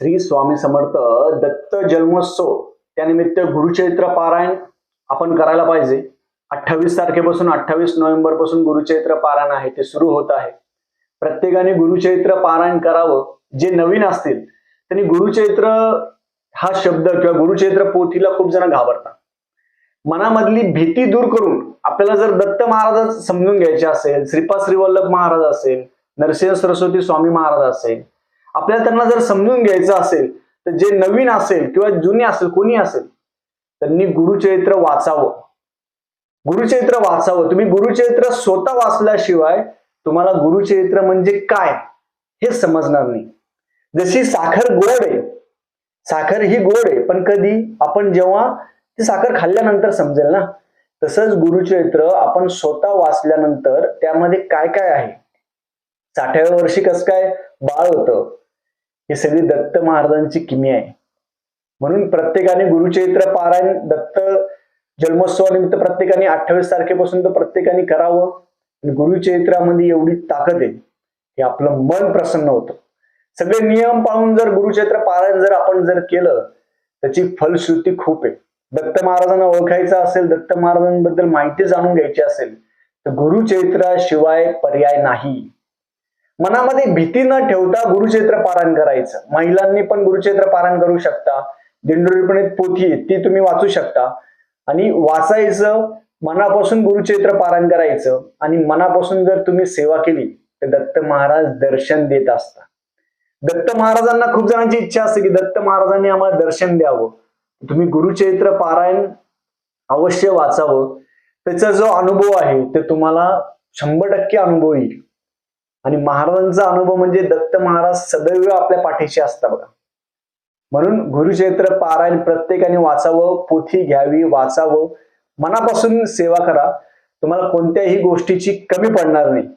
श्री स्वामी समर्थ दत्त जन्मोत्सव. त्यानिमित्त गुरुचैत्र पारायण आपण करायला पाहिजे. अठ्ठावीस तारखेपासून अठ्ठावीस नोव्हेंबरपासून गुरुचैत्र पारायण आहे ते सुरू होत आहे. प्रत्येकाने गुरुचैत्र पारायण करावं. जे नवीन असतील त्यांनी गुरुचैत्र हा शब्द किंवा गुरुचैत्र पोथीला खूप जण घाबरतात. मनामधली भीती दूर करून आपल्याला जर दत्त महाराज समजून घ्यायचे असेल श्रीपाद श्रीवल्लभ महाराज असेल नरसिंह सरस्वती स्वामी महाराज असेल आपल्याला त्यांना जर समजून घ्यायचं असेल तर जे नवीन असेल किंवा जुने असेल कोणी असेल त्यांनी गुरुचरित्र वाचावं. गुरुचरित्र वाचावं. तुम्ही गुरुचरित्र स्वतः वाचल्याशिवाय तुम्हाला गुरुचरित्र म्हणजे काय हे समजणार नाही. जशी साखर गोड आहे साखर ही गोड आहे पण कधी आपण जेव्हा ती साखर खाल्ल्यानंतर समजेल ना? तसंच गुरुचरित्र आपण स्वतः वाचल्यानंतर त्यामध्ये काय काय आहे? साठाव्या वर्षी कसं काय बाळ होतं? ही सगळी दत्त महाराजांची किमी आहे. म्हणून प्रत्येकाने गुरुचरित्र पारायण दत्त जन्मोत्सवानिमित्त प्रत्येकाने अठ्ठावीस तारखेपासून तर प्रत्येकाने करावं. गुरुचरित्रामध्ये एवढी ताकद आहे की आपलं मन प्रसन्न होतं. सगळे नियम पाळून जर गुरुचरित्र पारायण जर आपण जर केलं त्याची फलश्रुती खूप आहे. दत्त महाराजांना ओळखायचं असेल दत्त महाराजांबद्दल माहिती जाणून घ्यायची असेल तर गुरुचरित्राशिवाय पर्याय नाही. मनामध्ये भीती न ठेवता गुरुक्षेत्र पारायण करायचं. महिलांनी पण गुरुक्षेत्र पारायण करू शकता. दिंडोरीपणे पोथी ती तुम्ही वाचू शकता. आणि वाचायचं मनापासून गुरुक्षेत्र पारायण करायचं. आणि मनापासून जर तुम्ही सेवा केली तर दत्त महाराज दर्शन देत असता दत्त महाराजांना खूप जणांची इच्छा असते की दत्त महाराजांनी आम्हाला दर्शन द्यावं. तुम्ही गुरुचरित्र पारायण अवश्य वाचावं. त्याचा जो अनुभव आहे ते तुम्हाला शंभर टक्के अनुभव येईल. आणि महाराजांचा अनुभव म्हणजे दत्त महाराज सदैव आपल्या पाठीशी असतात बघा. म्हणून गुरुचरित्र पारायण प्रत्येकाने वाचावं पोथी घ्यावी वाचावं. मनापासून सेवा करा. तुम्हाला कोणत्याही गोष्टीची कमी पडणार नाही.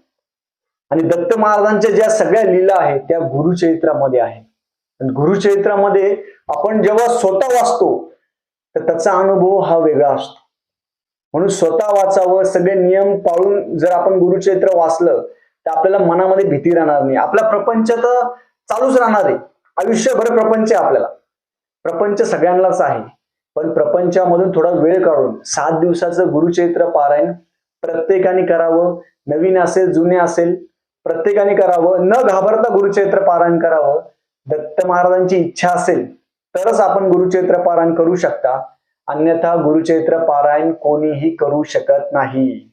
आणि दत्त महाराजांच्या ज्या सगळ्या लीला आहेत त्या गुरुचरित्रामध्ये आहे गुरुचरित्रामध्ये आपण जेव्हा स्वतः वाचतो तर त्याचा अनुभव हा वेगळा असतो. म्हणून स्वतः वाचावं सगळे नियम पाळून जर आपण गुरुचरित्र वाचलं तर आपल्याला मनामध्ये भीती राहणार नाही. आपला प्रपंच तर चालूच राहणार आहे. आयुष्यभर प्रपंच आहे आपल्याला. प्रपंच सगळ्यांनाच आहे. पण प्रपंचामधून थोडा वेळ काढून सात दिवसाचं गुरुचरित्र पारायण प्रत्येकाने करावं. नवीन असेल जुने असेल प्रत्येकाने करावं. न घाबरता गुरुचरित्र पारायण करावं. दत्त महाराजांची इच्छा असेल तरच आपण गुरुचरित्र पारायण करू शकता. अन्यथा गुरुचरित्र पारायण कोणीही करू शकत नाही.